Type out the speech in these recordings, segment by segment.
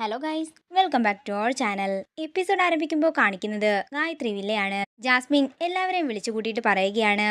Hello guys welcome back to our channel episode ആരംഭിക്കുമ്പോൾ കാണിക്കുന്നത് Gayathri വില്ലയാണ്. Jasmine എല്ലാവരെയും വിളിച്ചു കൂട്ടിയിട്ട് പറയുകയാണ്.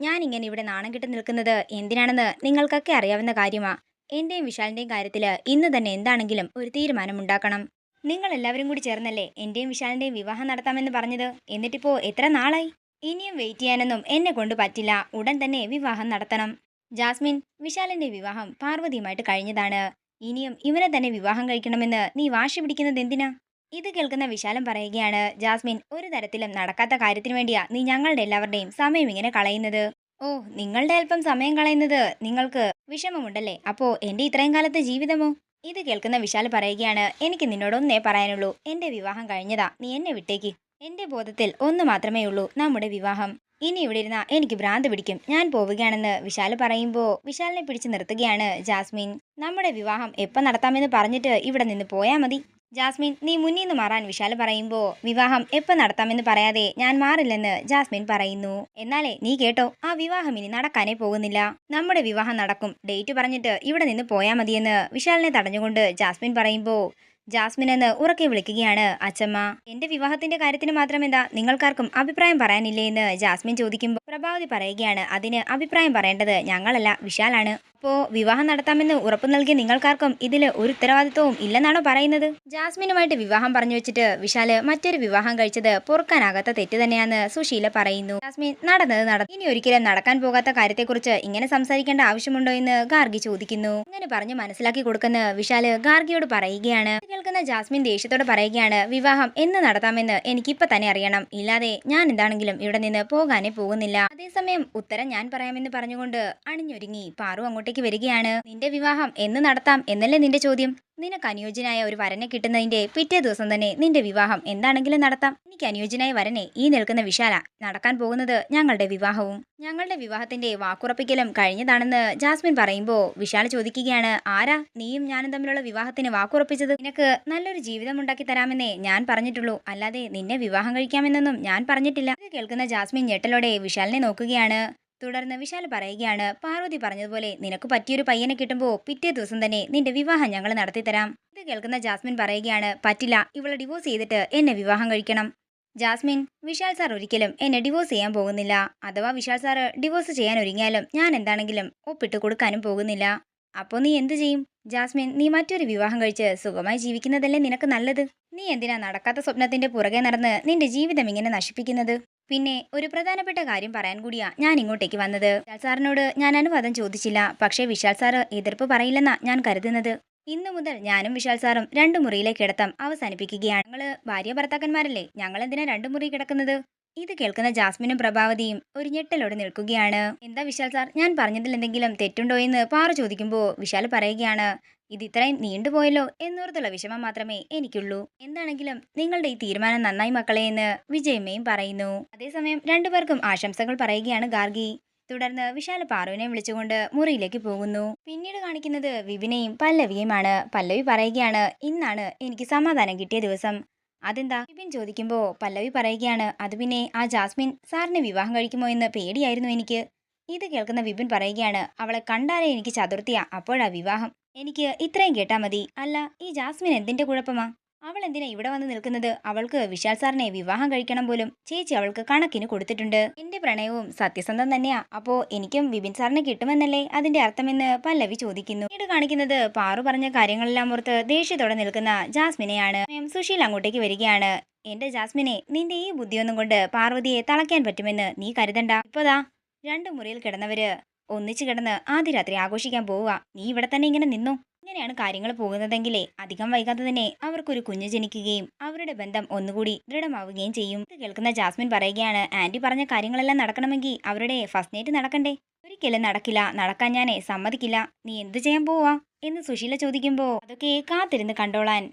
ഞാൻ ഇങ്ങനെ ഇവിടെ നാണം കിട്ടി നിൽക്കുന്നത് എന്തിനാണെന്ന് നിങ്ങൾക്കൊക്കെ അറിയാവുന്ന കാര്യമാ. എന്റെയും വിശാലിന്റെയും കാര്യത്തിൽ ഇന്ന് തന്നെ എന്താണെങ്കിലും ഒരു തീരുമാനമുണ്ടാക്കണം. നിങ്ങൾ എല്ലാവരും കൂടി ചേർന്നല്ലേ എന്റെയും വിശാലിന്റെയും വിവാഹം നടത്താമെന്ന് പറഞ്ഞത്? എന്നിട്ടിപ്പോ എത്ര നാളായി? ഇനിയും വെയിറ്റ് ചെയ്യാനൊന്നും എന്നെ കൊണ്ട് പറ്റില്ല. ഉടൻ തന്നെ വിവാഹം നടത്തണം. ജാസ്മിൻ വിശാലിന്റെ വിവാഹം പാർവതിയുമായിട്ട് കഴിഞ്ഞതാണ്. ഇനിയും ഇവനെ തന്നെ വിവാഹം കഴിക്കണമെന്ന് നീ വാശി പിടിക്കുന്നത് എന്തിനാ? ഇത് കേൾക്കുന്ന വിശാലം പറയുകയാണ് ജാസ്മിൻ ഒരു തരത്തിലും നടക്കാത്ത കാര്യത്തിന് വേണ്ടിയാ നീ ഞങ്ങളുടെ എല്ലാവരുടെയും സമയം ഇങ്ങനെ കളയുന്നത്. ഓ നിങ്ങളുടെ അല്പം സമയം കളയുന്നത് നിങ്ങൾക്ക് വിഷമമുണ്ടല്ലേ? അപ്പോ എന്റെ ഇത്രയും കാലത്തെ ജീവിതമോ? ഇത് കേൾക്കുന്ന വിശാൽ പറയുകയാണ് എനിക്ക് നിന്നോടൊന്നേ പറയാനുള്ളൂ. എന്റെ വിവാഹം കഴിഞ്ഞതാ നീ എന്നെ വിട്ടേക്ക്. എന്റെ ബോധത്തിൽ ഒന്ന് മാത്രമേ ഉള്ളൂ നമ്മുടെ വിവാഹം. ഇനി ഇവിടെ ഇരുന്ന എനിക്ക് ഭ്രാന്ത് പിടിക്കും. ഞാൻ പോവുകയാണെന്ന് വിശാൽ പറയുമ്പോൾ വിശാലിനെ പിടിച്ചു നിർത്തുകയാണ് ജാസ്മിൻ. നമ്മുടെ വിവാഹം എപ്പോൾ നടത്താമെന്ന് പറഞ്ഞിട്ട് ഇവിടെ നിന്ന് പോയാൽ മതി. ജാസ്മിൻ നീ മുന്നിൽ നിന്ന് മാറാൻ വിശാൽ പറയുമ്പോൾ വിവാഹം എപ്പോൾ നടത്താമെന്ന് പറയാതെ ഞാൻ മാറില്ലെന്ന് ജാസ്മിൻ പറയുന്നു. എന്നാലേ നീ കേട്ടോ ആ വിവാഹം ഇനി നടക്കാനേ പോകുന്നില്ല. നമ്മുടെ വിവാഹം നടക്കും. ഡേറ്റ് പറഞ്ഞിട്ട് ഇവിടെ നിന്ന് പോയാൽ മതിയെന്ന് വിശാലിനെ തടഞ്ഞുകൊണ്ട് ജാസ്മിൻ പറയുമ്പോൾ ജാസ്മിൻ എന്ന് ഉറക്കെ വിളിക്കുകയാണ് അച്ചമ്മ. എന്റെ വിവാഹത്തിന്റെ കാര്യത്തിന് മാത്രം എന്താ നിങ്ങൾക്കാർക്കും അഭിപ്രായം പറയാനില്ലേ എന്ന് ജാസ്മിൻ ചോദിക്കുമ്പോൾ പ്രഭാവതി പറയുകയാണ് അതിന് അഭിപ്രായം പറയേണ്ടത് ഞങ്ങളല്ല വിശാലാണ്. അപ്പോ വിവാഹം നടത്താമെന്ന് ഉറപ്പു നൽകിയ നിങ്ങൾക്കാർക്കും ഇതിൽ ഒരു ഉത്തരവാദിത്വവും ഇല്ലെന്നാണോ പറയുന്നത്? ജാസ്മിനുമായിട്ട് വിവാഹം പറഞ്ഞു വെച്ചിട്ട് വിശാൽ മറ്റൊരു വിവാഹം കഴിച്ചത് പൊറുക്കാനാകാത്ത തെറ്റ് തന്നെയാന്ന് സുശീല പറയുന്നു. ജാസ്മിൻ നടന്നത് നടന്നു ഇനി ഒരിക്കലും നടക്കാൻ പോകാത്ത കാര്യത്തെക്കുറിച്ച് ഇങ്ങനെ സംസാരിക്കേണ്ട ആവശ്യമുണ്ടോ എന്ന് ഗാർഗി ചോദിക്കുന്നു. അങ്ങനെ പറഞ്ഞു മനസ്സിലാക്കി കൊടുക്കുന്ന വിശാൽ ഗാർഗിയോട് പറയുകയാണ്. കേൾക്കുന്ന ജാസ്മിൻ ദേഷ്യത്തോട് പറയുകയാണ് വിവാഹം എന്ന് നടത്താമെന്ന് എനിക്കിപ്പോ തന്നെ അറിയണം. ഇല്ലാതെ ഞാൻ എന്താണെങ്കിലും ഇവിടെ നിന്ന് പോകാനേ പോകുന്നില്ല. അതേസമയം ഉത്തരം ഞാൻ പറയാമെന്ന് പറഞ്ഞുകൊണ്ട് അണിഞ്ഞൊരുങ്ങി പാറു അങ്ങോട്ടേക്ക് വരികയാണ്. നിന്റെ വിവാഹം എന്ന് നടത്താം എന്നല്ലേ നിന്റെ ചോദ്യം? നിനക്ക് അനുയോജ്യനായ ഒരു വരനെ കിട്ടുന്നതിന്റെ പിറ്റേ ദിവസം തന്നെ നിന്റെ വിവാഹം എന്താണെങ്കിലും നടത്താം. എനിക്ക് അനുയോജ്യനായ വരനെ ഈ നിൽക്കുന്ന വിശാല നടക്കാൻ പോകുന്നത് ഞങ്ങളുടെ വിവാഹവും ഞങ്ങളുടെ വിവാഹത്തിന്റെ വാക്കുറപ്പിക്കലും കഴിഞ്ഞതാണെന്ന് ജാസ്മിൻ പറയുമ്പോൾ വിശാല ചോദിക്കുകയാണ്. ആരാ? നീയും ഞാനും തമ്മിലുള്ള വിവാഹത്തിന് വാക്കുറപ്പിച്ചത്? നിനക്ക് നല്ലൊരു ജീവിതം ഉണ്ടാക്കി തരാമെന്നേ ഞാൻ പറഞ്ഞിട്ടുള്ളൂ. അല്ലാതെ നിന്നെ വിവാഹം കഴിക്കാമെന്നൊന്നും ഞാൻ പറഞ്ഞിട്ടില്ല. ഇത് കേൾക്കുന്ന ജാസ്മിൻ ഞെട്ടലോടെ വിശാലിനെ നോക്കുകയാണ്. തുടർന്ന് വിശാൽ പറയുകയാണ്. പാർവതി പറഞ്ഞതുപോലെ നിനക്ക് പറ്റിയൊരു പയ്യനെ കിട്ടുമ്പോൾ പിറ്റേ ദിവസം തന്നെ നിന്റെ വിവാഹം ഞങ്ങൾ നടത്തിത്തരാം. ഇത് കേൾക്കുന്ന ജാസ്മിൻ പറയുകയാണ് പറ്റില്ല ഇവളെ ഡിവോഴ്സ് ചെയ്തിട്ട് എന്നെ വിവാഹം കഴിക്കണം. ജാസ്മിൻ വിശാൽ സാർ ഒരിക്കലും എന്നെ ഡിവോഴ്സ് ചെയ്യാൻ പോകുന്നില്ല. അഥവാ വിശാൽ സാറ് ഡിവോഴ്സ് ചെയ്യാൻ ഒരുങ്ങിയാലും ഞാൻ എന്താണെങ്കിലും ഒപ്പിട്ട് കൊടുക്കാനും പോകുന്നില്ല. അപ്പോൾ നീ എന്തു ചെയ്യും? ജാസ്മിൻ നീ മറ്റൊരു വിവാഹം കഴിച്ച് സുഖമായി ജീവിക്കുന്നതല്ലേ നിനക്ക് നല്ലത്? നീ എന്തിനാ നടക്കാത്ത സ്വപ്നത്തിന്റെ പുറകെ നടന്ന് നിന്റെ ജീവിതം ഇങ്ങനെ നശിപ്പിക്കുന്നത്? പിന്നെ ഒരു പ്രധാനപ്പെട്ട കാര്യം പറയാൻ കൂടിയാ ഞാൻ ഇങ്ങോട്ടേക്ക് വന്നത്. വിശാൽ സാറിനോട് ഞാൻ അനുവാദം ചോദിച്ചില്ല. പക്ഷേ വിശാൽ സാറ് എതിർപ്പ് പറയില്ലെന്നാ ഞാൻ കരുതുന്നത്. ഇന്നു മുതൽ ഞാനും വിശാൽ സാറും രണ്ട് മുറിയിലെ കിടത്തം അവസാനിപ്പിക്കുകയാണ്. ഞങ്ങൾ ഭാര്യ ഭർത്താക്കന്മാരല്ലേ? ഞങ്ങൾ എന്തിനാ രണ്ട് മുറി കിടക്കുന്നത്? ഇത് കേൾക്കുന്ന ജാസ്മിനും പ്രഭാവതിയും ഒരു ഞെട്ടലോടെ നിൽക്കുകയാണ്. എന്താ വിശാൽ സാർ? ഞാൻ പറഞ്ഞതിൽ എന്തെങ്കിലും തെറ്റുണ്ടോ എന്ന് പാറ ചോദിക്കുമ്പോൾ വിശാൽ പറയുകയാണ് ഇത് ഇത്രയും നീണ്ടുപോയല്ലോ എന്നോർത്തുള്ള വിഷമം മാത്രമേ എനിക്കുള്ളൂ. എന്താണെങ്കിലും നിങ്ങളുടെ ഈ തീരുമാനം നന്നായി മക്കളെ എന്ന് വിജയമ്മയും പറയുന്നു. അതേസമയം രണ്ടുപേർക്കും ആശംസകൾ പറയുകയാണ് ഗാർഗി. തുടർന്ന് വിശാല പാറുവിനെ വിളിച്ചുകൊണ്ട് മുറിയിലേക്ക് പോകുന്നു. പിന്നീട് കാണിക്കുന്നത് വിപിനെയും പല്ലവിയുമാണ് പല്ലവി പറയുകയാണ് ഇന്നാണ് എനിക്ക് സമാധാനം കിട്ടിയ ദിവസം. അതെന്താ? വിപിൻ ചോദിക്കുമ്പോൾ പല്ലവി പറയുകയാണ് അത് പിന്നെ ആ ജാസ്മിൻ സാറിനെ വിവാഹം കഴിക്കുമോ എന്ന് പേടിയായിരുന്നു എനിക്ക്. ഇത് കേൾക്കുന്ന വിപിൻ പറയുകയാണ് അവളെ കണ്ടാലേ എനിക്ക് ചതുർത്ഥിയാ അപ്പോഴാ വിവാഹം. എനിക്ക് ഇത്രയും കേട്ടാ മതി. അല്ല ഈ ജാസ്മിൻ എന്തിന്റെ കുഴപ്പമാ? അവൾ എന്തിനാ ഇവിടെ വന്ന് നിൽക്കുന്നത്? അവൾക്ക് വിശാൽ സാറിനെ വിവാഹം കഴിക്കണം പോലും ചേച്ചി അവൾക്ക് കണക്കിന് കൊടുത്തിട്ടുണ്ട്. എന്റെ പ്രണയവും സത്യസന്ധം തന്നെയാ. അപ്പോ എനിക്കും വിപിൻ സാറിനെ കിട്ടുമെന്നല്ലേ അതിന്റെ അർത്ഥമെന്ന് പല്ലവി ചോദിക്കുന്നു. ഇത് കാണിക്കുന്നത് പാറു പറഞ്ഞ കാര്യങ്ങളെല്ലാം ഓർത്ത് ദേഷ്യത്തോടെ നിൽക്കുന്ന ജാസ്മിനെയാണ്. സുശീൽ അങ്ങോട്ടേക്ക് വരികയാണ്. എന്റെ ജാസ്മിനെ നിന്റെ ഈ ബുദ്ധിയൊന്നും കൊണ്ട് പാർവതിയെ തളയ്ക്കാൻ പറ്റുമെന്ന് നീ കരുതണ്ട. ഇപ്പതാ രണ്ടു മുറിയിൽ കിടന്നവര് ഒന്നിച്ചു കിടന്ന് ആദ്യ രാത്രി ആഘോഷിക്കാൻ പോവുക. നീ ഇവിടെ തന്നെ ഇങ്ങനെ നിന്നു. ഇങ്ങനെയാണ് കാര്യങ്ങൾ പോകുന്നതെങ്കിലേ അധികം വൈകാതെ തന്നെ അവർക്കൊരു കുഞ്ഞ് ജനിക്കുകയും അവരുടെ ബന്ധം ഒന്നുകൂടി ദൃഢമാവുകയും ചെയ്യും. ഇത് കേൾക്കുന്ന ജാസ്മിൻ പറയുകയാണ് ആന്റി പറഞ്ഞ കാര്യങ്ങളെല്ലാം നടക്കണമെങ്കിൽ അവരുടെ ഫസ്റ്റ് നൈറ്റ് നടക്കണ്ടേ? ഒരിക്കലും നടക്കില്ല. നടക്കാൻ ഞാനേ സമ്മതിക്കില്ല. നീ എന്ത് ചെയ്യാൻ പോവാ? എന്ന് സുശീല ചോദിക്കുമ്പോ അതൊക്കെ കാത്തിരുന്ന് കണ്ടോളാൻ.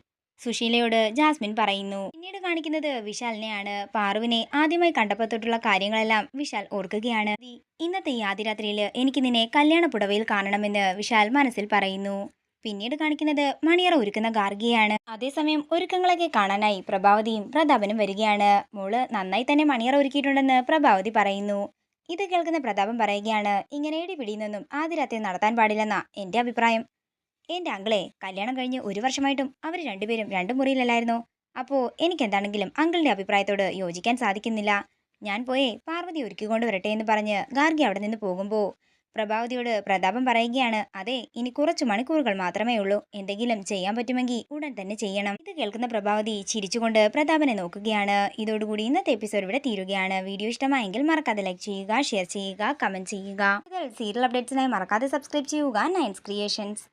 സുശീലയോട് ജാസ്മിൻ പറയുന്നു. പിന്നീട് കാണിക്കുന്നത് വിശാലിനെയാണ്. പാറുവിനെ ആദ്യമായി കണ്ടപ്പോൾ തൊട്ടുള്ള കാര്യങ്ങളെല്ലാം വിശാൽ ഓർക്കുകയാണ്. ഇന്നത്തെ ഈ ആദ്യരാത്രിയിൽ എനിക്ക് നിന്നെ കല്യാണ പുടവയിൽ കാണണമെന്ന് വിശാൽ മനസ്സിൽ പറയുന്നു. പിന്നീട് കാണിക്കുന്നത് മണിയറ ഒരുക്കുന്ന ഗാർഗിയാണ് അതേസമയം ഒരുക്കങ്ങളൊക്കെ കാണാനായി പ്രഭാവതിയും പ്രതാപനും വരികയാണ്. മോൾ നന്നായി തന്നെ മണിയറ ഒരുക്കിയിട്ടുണ്ടെന്ന് പ്രഭാവതി പറയുന്നു. ഇത് കേൾക്കുന്ന പ്രതാപം പറയുകയാണ് ഇങ്ങനെ ഇടി നിന്നും ആദ്യ രാത്രി നടത്താൻ പാടില്ലെന്നാ എന്റെ അഭിപ്രായം. എന്റെ അങ്കിളെ കല്യാണം കഴിഞ്ഞ് ഒരു വർഷമായിട്ടും അവർ രണ്ടുപേരും രണ്ട് മുറിയിലല്ലായിരുന്നു? അപ്പോൾ എനിക്കെന്താണെങ്കിലും അങ്കിളിന്റെ അഭിപ്രായത്തോട് യോജിക്കാൻ സാധിക്കുന്നില്ല. ഞാൻ പോയേ പാർവതി ഒരുക്കിക്കൊണ്ട് വരട്ടെ എന്ന് പറഞ്ഞ് ഗാർഗി അവിടെ നിന്ന് പോകുമ്പോൾ പ്രഭാവതിയോട് പ്രതാപം പറയുകയാണ് അതെ ഇനി കുറച്ച് മണിക്കൂറുകൾ മാത്രമേ ഉള്ളൂ. എന്തെങ്കിലും ചെയ്യാൻ പറ്റുമെങ്കിൽ ഉടൻ തന്നെ ചെയ്യണം. ഇത് കേൾക്കുന്ന പ്രഭാവതി ചിരിച്ചുകൊണ്ട് പ്രതാപനെ നോക്കുകയാണ്. ഇതോടുകൂടി ഇന്നത്തെ എപ്പിസോഡ് ഇവിടെ തീരുകയാണ്. വീഡിയോ ഇഷ്ടമായെങ്കിൽ മറക്കാതെ ലൈക്ക് ചെയ്യുക ഷെയർ ചെയ്യുക കമന്റ് ചെയ്യുക. സീരിയൽ അപ്ഡേറ്റ്സിനായി മറക്കാതെ സബ്സ്ക്രൈബ് ചെയ്യുക. നയൻസ് ക്രിയേഷൻസ്.